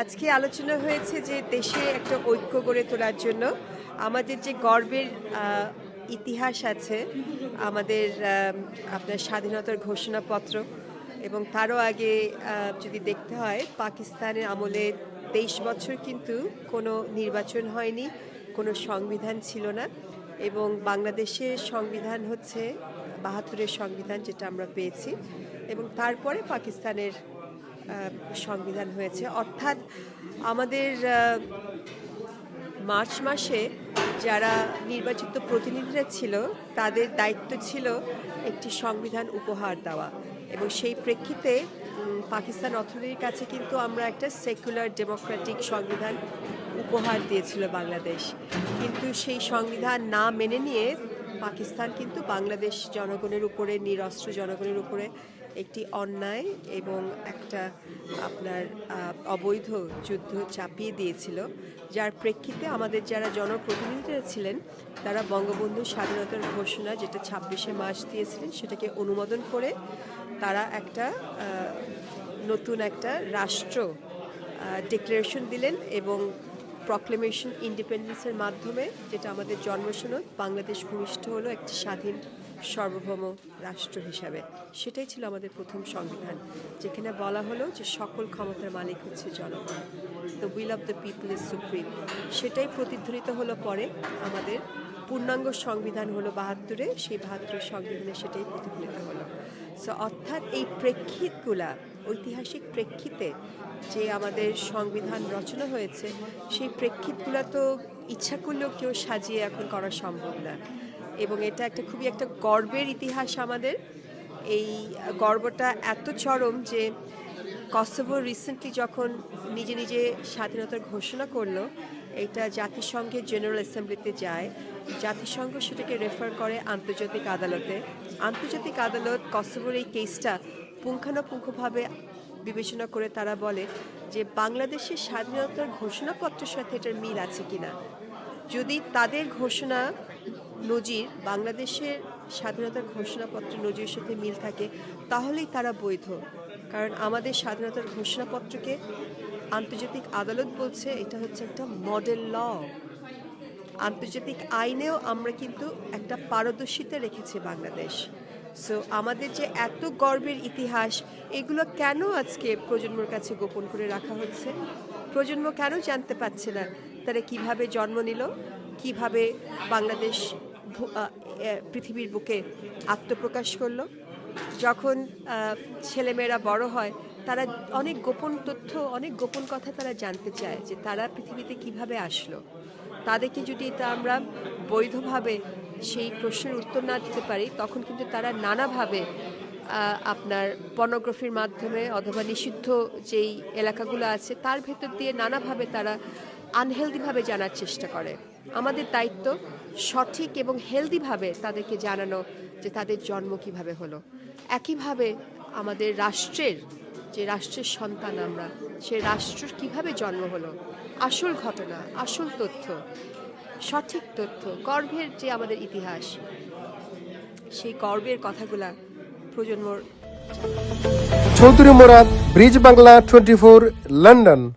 আজকে আলোচনা হয়েছে যে দেশে একটা ঐক্য গড়ে তোলার জন্য আমাদের যে গর্বের ইতিহাস আছে, আমাদের আপনার স্বাধীনতার ঘোষণাপত্র এবং তারও আগে যদি দেখতে হয়, পাকিস্তানের আমলে তেইশ বছর কিন্তু কোনো নির্বাচন হয়নি, কোনো সংবিধান ছিল না এবং বাংলাদেশের সংবিধান হচ্ছে বাহাত্তরের সংবিধান যেটা আমরা পেয়েছি এবং তারপরে পাকিস্তানের সংবিধান হয়েছে। অর্থাৎ আমাদের মার্চ মাসে যারা নির্বাচিত প্রতিনিধিরা ছিল, তাদের দায়িত্ব ছিল একটি সংবিধান উপহার দেওয়া। এবং সেই প্রেক্ষিতে পাকিস্তান অথরিটির কাছে কিন্তু আমরা একটা সেকুলার ডেমোক্রেটিক সংবিধান উপহার দিয়েছিল বাংলাদেশ। কিন্তু সেই সংবিধান না মেনে নিয়ে পাকিস্তান কিন্তু বাংলাদেশ জনগণের উপরে, নিরস্ত্র জনগণের উপরে একটি অন্যায় এবং একটা আপনার অবৈধ যুদ্ধ চাপিয়ে দিয়েছিল। যার প্রেক্ষিতে আমাদের যারা জনপ্রতিনিধিরা ছিলেন, তারা বঙ্গবন্ধু স্বাধীনতার ঘোষণা যেটা ছাব্বিশে মার্চ দিয়েছিলেন, সেটাকে অনুমোদন করে তারা একটা নতুন একটা রাষ্ট্র ডিক্লারেশন দিলেন এবং প্রক্লেমেশন ইন্ডিপেন্ডেন্সের মাধ্যমে, যেটা আমাদের জন্মসনদ, বাংলাদেশ ভূমিষ্ঠ হলো একটি স্বাধীন সার্বভৌম রাষ্ট্র হিসাবে। সেটাই ছিল আমাদের প্রথম সংবিধান, যেখানে বলা হলো যে সকল ক্ষমতার মালিক হচ্ছে জনগণ the will of the people is supreme সেটাই প্রতিধ্বনিত হলো পরে আমাদের পূর্ণাঙ্গ সংবিধান হলো বাহাত্তরে, সেই বাহাত্তরের সংবিধানে সেটাই প্রতিফলিত হলো। সো অর্থাৎ এই প্রেক্ষিতগুলা, ঐতিহাসিক প্রেক্ষিতে যে আমাদের সংবিধান রচনা হয়েছে, সেই প্রেক্ষিতগুলো তো ইচ্ছা করলেও কেউ সাজিয়ে এখন করা সম্ভব না। এবং এটা একটা খুবই একটা গর্বের ইতিহাস আমাদের। এই গর্বটা এত চরম যে কসোভো রিসেন্টলি যখন নিজে নিজে স্বাধীনতার ঘোষণা করল এটা জাতিসংঘের জেনারেল অ্যাসেম্বলিতে যায়। জাতিসংঘ সেটাকে রেফার করে আন্তর্জাতিক আদালতে। আন্তর্জাতিক আদালত কসোভোর এই কেসটা পুঙ্খানুপুঙ্খভাবে বিবেচনা করে তারা বলে যে, বাংলাদেশের স্বাধীনতার ঘোষণাপত্রের সাথে এটার মিল আছে কিনা। যদি তাদের ঘোষণা নজির, বাংলাদেশের স্বাধীনতার ঘোষণাপত্র নজির সাথে মিল থাকে, তাহলেই তারা বৈধ। কারণ আমাদের স্বাধীনতার ঘোষণাপত্রকে আন্তর্জাতিক আদালত বলছে এটা হচ্ছে একটা মডেল ল আন্তর্জাতিক আইনেও আমরা কিন্তু একটা পারদর্শিতা রেখেছি বাংলাদেশ। সো আমাদের যে এত গর্বের ইতিহাস, এগুলো কেন আজকে প্রজন্মর কাছে গোপন করে রাখা হচ্ছে? প্রজন্ম কেন জানতে পারছে না? তারা কীভাবে জন্ম নিল? কীভাবে বাংলাদেশ পৃথিবীর বুকে আত্মপ্রকাশ করল? যখন ছেলেমেয়েরা বড় হয় তারা অনেক গোপন তথ্য, অনেক গোপন কথা তারা জানতে চায় যে তারা পৃথিবীতে কীভাবে আসলো। তাদেরকে যদি এটা আমরা বৈধভাবে সেই প্রশ্নের উত্তর না দিতে পারি, তখন কিন্তু তারা নানাভাবে আপনার পর্নোগ্রাফির মাধ্যমে অথবা নিষিদ্ধ যেই এলাকাগুলো আছে, তার ভেতর দিয়ে নানাভাবে তারা আনহেলদিভাবে জানার চেষ্টা করে। আমাদের দায়িত্ব সঠিক এবং হেলদিভাবে তাদেরকে জানানো যে তাদের জন্ম কীভাবে হলো। একইভাবে আমাদের রাষ্ট্রের যে রাষ্ট্রের সন্তান আমরা, সে রাষ্ট্র কীভাবে জন্ম হলো, আসল ঘটনা, আসল তথ্য, সঠিক তথ্য, গর্ভের যে আমাদের ইতিহাস, সেই গর্বের কথাগুলা প্রজন্মর Chowdhury Murad, bridge Bangla twenty four, London.